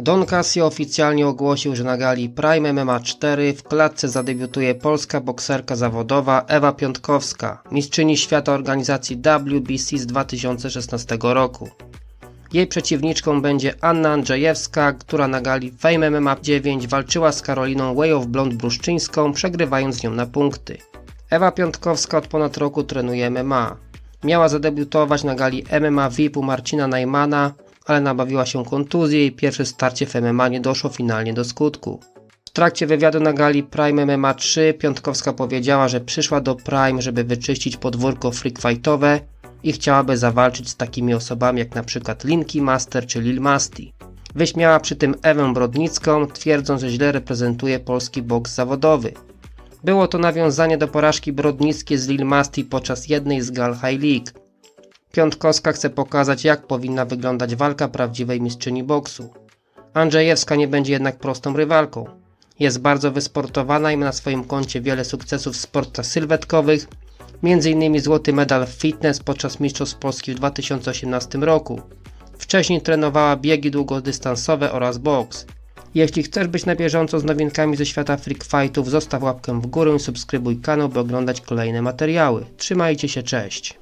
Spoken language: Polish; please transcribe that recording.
Don Casio oficjalnie ogłosił, że na gali Prime MMA 4 w klatce zadebiutuje polska bokserka zawodowa Ewa Piątkowska, mistrzyni świata organizacji WBC z 2016 roku. Jej przeciwniczką będzie Anna Andrzejewska, która na gali Fame MMA 9 walczyła z Karoliną Way of Blond Bruszczyńską, przegrywając z nią na punkty. Ewa Piątkowska od ponad roku trenuje MMA. Miała zadebiutować na gali MMA VIP u Marcina Najmana, ale nabawiła się kontuzji i pierwsze starcie w MMA nie doszło finalnie do skutku. W trakcie wywiadu na gali Prime MMA 3 Piątkowska powiedziała, że przyszła do Prime, żeby wyczyścić podwórko freak fightowe i chciałaby zawalczyć z takimi osobami jak przykład Linky Master czy Lil Masti. Wyśmiała przy tym Ewę Brodnicką, twierdząc, że źle reprezentuje polski boks zawodowy. Było to nawiązanie do porażki Brodnickiej z Lil Masti podczas jednej z gal High League. Piątkowska chce pokazać, jak powinna wyglądać walka prawdziwej mistrzyni boksu. Andrzejewska nie będzie jednak prostą rywalką. Jest bardzo wysportowana i ma na swoim koncie wiele sukcesów w sportach sylwetkowych, m.in. złoty medal w fitness podczas Mistrzostw Polski w 2018 roku. Wcześniej trenowała biegi długodystansowe oraz boks. Jeśli chcesz być na bieżąco z nowinkami ze świata freak fightów, zostaw łapkę w górę i subskrybuj kanał, by oglądać kolejne materiały. Trzymajcie się, cześć!